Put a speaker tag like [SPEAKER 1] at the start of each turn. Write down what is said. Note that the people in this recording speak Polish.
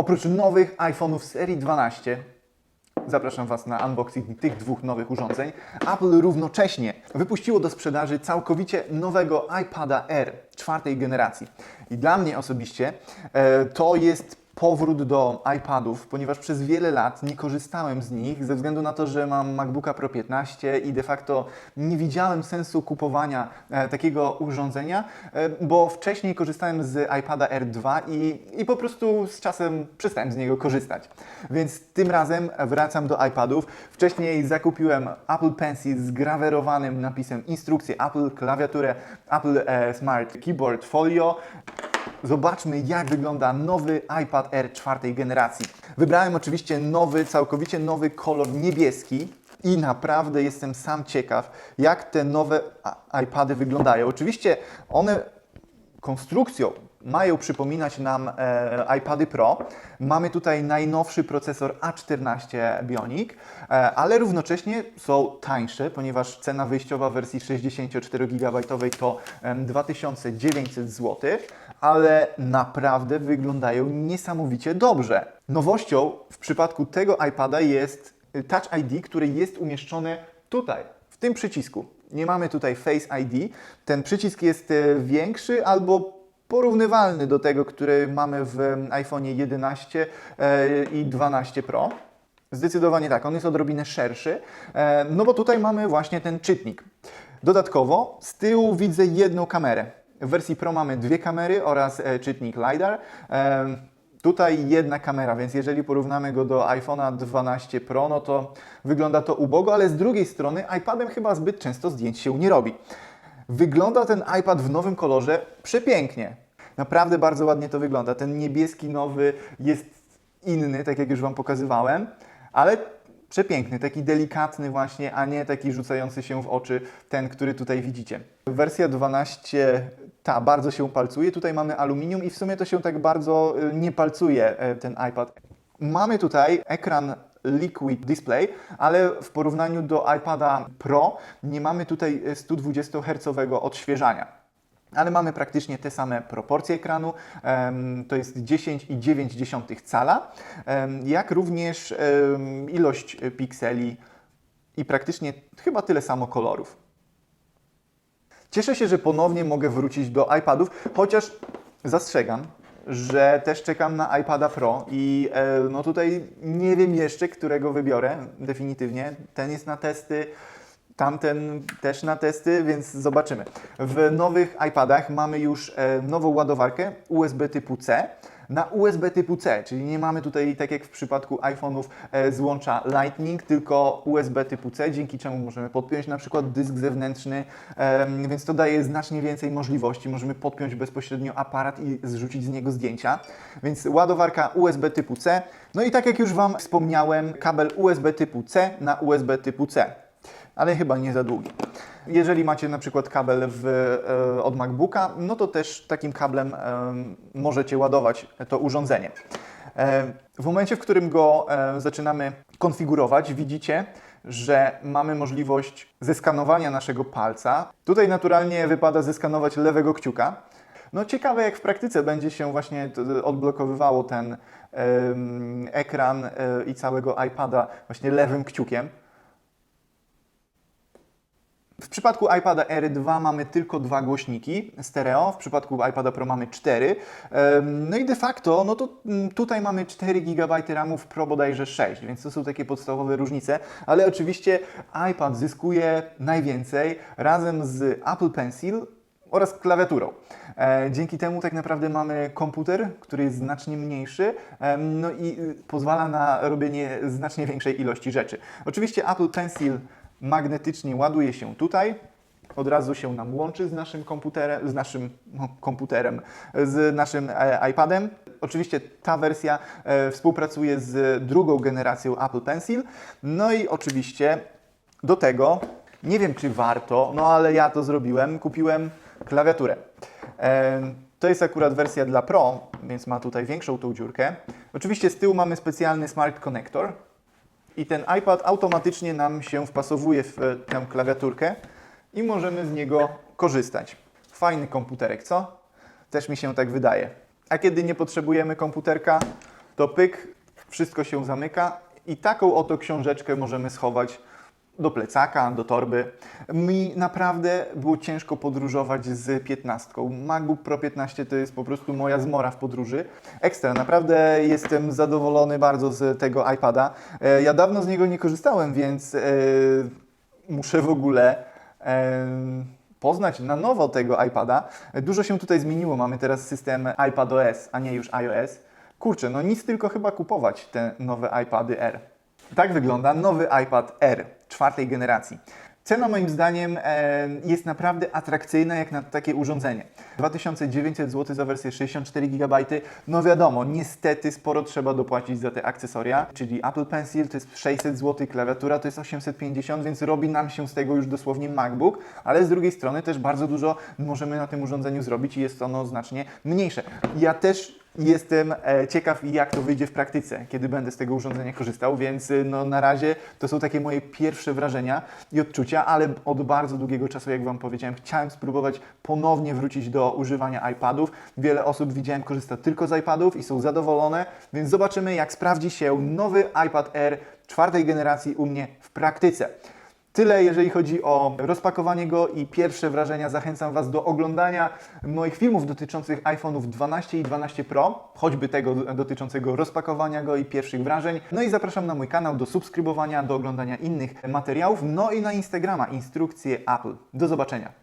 [SPEAKER 1] Oprócz nowych iPhone'ów serii 12, zapraszam Was na unboxing tych dwóch nowych urządzeń, Apple równocześnie wypuściło do sprzedaży całkowicie nowego iPada R czwartej generacji. I dla mnie osobiście e, to jest powrót do iPadów, ponieważ przez wiele lat nie korzystałem z nich ze względu na to, że mam MacBooka Pro 15 i de facto nie widziałem sensu kupowania e, takiego urządzenia, e, bo wcześniej korzystałem z iPada R2 i, i po prostu z czasem przestałem z niego korzystać. Więc tym razem wracam do iPadów. Wcześniej zakupiłem Apple Pencil z grawerowanym napisem instrukcje Apple, klawiaturę Apple e, Smart Keyboard Folio. Zobaczmy, jak wygląda nowy iPad Air czwartej generacji. Wybrałem oczywiście nowy, całkowicie nowy kolor niebieski i naprawdę jestem sam ciekaw, jak te nowe iPady wyglądają. Oczywiście one konstrukcją mają przypominać nam e, iPady Pro. Mamy tutaj najnowszy procesor A14 Bionic, e, ale równocześnie są tańsze, ponieważ cena wyjściowa wersji 64 GB to em, 2900 zł, ale naprawdę wyglądają niesamowicie dobrze. Nowością w przypadku tego iPada jest y, Touch ID, który jest umieszczony tutaj, w tym przycisku. Nie mamy tutaj Face ID. Ten przycisk jest e, większy albo porównywalny do tego, który mamy w iPhone 11 e, i 12 Pro. Zdecydowanie tak, on jest odrobinę szerszy, e, no bo tutaj mamy właśnie ten czytnik. Dodatkowo z tyłu widzę jedną kamerę. W wersji Pro mamy dwie kamery oraz e, czytnik LiDAR. Tutaj jedna kamera, więc jeżeli porównamy go do iPhone'a 12 Pro, no to wygląda to ubogo, ale z drugiej strony iPadem chyba zbyt często zdjęć się nie robi. Wygląda ten iPad w nowym kolorze przepięknie. Naprawdę bardzo ładnie to wygląda. Ten niebieski nowy jest inny, tak jak już Wam pokazywałem, ale przepiękny, taki delikatny właśnie, a nie taki rzucający się w oczy ten, który tutaj widzicie. Wersja 12 ta bardzo się palcuje. Tutaj mamy aluminium i w sumie to się tak bardzo y, nie palcuje e, ten iPad. Mamy tutaj ekran Liquid Display, ale w porównaniu do iPada Pro nie mamy tutaj 120 Hz odświeżania. Ale mamy praktycznie te same proporcje ekranu, to jest 10,9 cala, jak również ilość pikseli i praktycznie chyba tyle samo kolorów. Cieszę się, że ponownie mogę wrócić do iPadów, chociaż zastrzegam, że też czekam na iPada Pro i e, no tutaj nie wiem jeszcze, którego wybiorę definitywnie. Ten jest na testy, tamten też na testy, więc zobaczymy. W nowych iPadach mamy już e, nową ładowarkę USB typu C na USB typu C, czyli nie mamy tutaj, tak jak w przypadku iPhone'ów, e, złącza Lightning, tylko USB typu C, dzięki czemu możemy podpiąć na przykład dysk zewnętrzny, więc to daje znacznie więcej możliwości. Możemy podpiąć bezpośrednio aparat i zrzucić z niego zdjęcia. Więc ładowarka USB typu C. No i tak jak już Wam wspomniałem, kabel USB typu C na USB typu C ale chyba nie za długi. Jeżeli macie na przykład kabel w, e, od MacBooka, no to też takim kablem e, możecie ładować to urządzenie. E, w momencie, w którym go zaczynamy konfigurować, widzicie, że mamy możliwość zeskanowania naszego palca. Tutaj naturalnie wypada zeskanować lewego kciuka. No ciekawe, jak w praktyce będzie się właśnie odblokowywało ten ekran i całego iPada właśnie lewym kciukiem. W przypadku iPada R2 mamy tylko dwa głośniki stereo, w przypadku iPada Pro mamy cztery. No i de facto, no to mm, tutaj mamy 4 GB RAMu, w Pro bodajże 6, więc to są takie podstawowe różnice, ale oczywiście iPad zyskuje najwięcej razem z Apple Pencil oraz klawiaturą. E, Dzięki temu tak naprawdę mamy komputer, który jest znacznie mniejszy, no i y, pozwala na robienie znacznie większej ilości rzeczy. Oczywiście Apple Pencil magnetycznie ładuje się tutaj, od razu się nam łączy z naszym komputerem, z naszym no, komputerem, z naszym e, iPadem. Oczywiście ta wersja e, współpracuje z drugą generacją Apple Pencil. No i oczywiście do tego, nie wiem czy warto, no ale ja to zrobiłem, kupiłem klawiaturę. E, to jest akurat wersja dla Pro, więc ma tutaj większą tą dziurkę. Oczywiście z tyłu mamy specjalny Smart Connector, i ten iPad automatycznie nam się wpasowuje w e, tę klawiaturkę i możemy z niego korzystać. Fajny komputerek, co? Też mi się tak wydaje. A kiedy nie potrzebujemy komputerka, to pyk, wszystko się zamyka i taką oto książeczkę możemy schować do plecaka, do torby. Mi naprawdę było ciężko podróżować z 15. MacBook Pro 15 to jest po prostu moja zmora w podróży. Ekstra, naprawdę jestem zadowolony bardzo z tego iPada. E, Ja dawno z niego nie korzystałem, więc e, muszę w ogóle e, poznać na nowo tego iPada. Dużo się tutaj zmieniło. Mamy teraz system iPadOS, a nie już iOS. Kurczę, no nic tylko chyba kupować te nowe iPady R. Tak wygląda nowy iPad R czwartej generacji. Cena moim zdaniem e, jest naprawdę atrakcyjna jak na takie urządzenie. 2900 zł za wersję 64 GB. No wiadomo, niestety sporo trzeba dopłacić za te akcesoria, czyli Apple Pencil to jest 600 zł, klawiatura to jest 850, więc robi nam się z tego już dosłownie MacBook, ale z drugiej strony też bardzo dużo możemy na tym urządzeniu zrobić i jest ono znacznie mniejsze. Ja też Jestem e, ciekaw, jak to wyjdzie w praktyce, kiedy będę z tego urządzenia korzystał, więc y, no, na razie to są takie moje pierwsze wrażenia i odczucia, ale od bardzo długiego czasu, jak Wam powiedziałem, chciałem spróbować ponownie wrócić do używania iPadów. Wiele osób widziałem korzysta tylko z iPadów i są zadowolone, więc zobaczymy, jak sprawdzi się nowy iPad Air czwartej generacji u mnie w praktyce. Tyle, jeżeli chodzi o rozpakowanie go i pierwsze wrażenia. Zachęcam Was do oglądania moich filmów dotyczących iPhone'ów 12 i 12 Pro, choćby tego dotyczącego rozpakowania go i pierwszych wrażeń. No i zapraszam na mój kanał do subskrybowania, do oglądania innych materiałów, no i na Instagrama, instrukcje Apple. Do zobaczenia.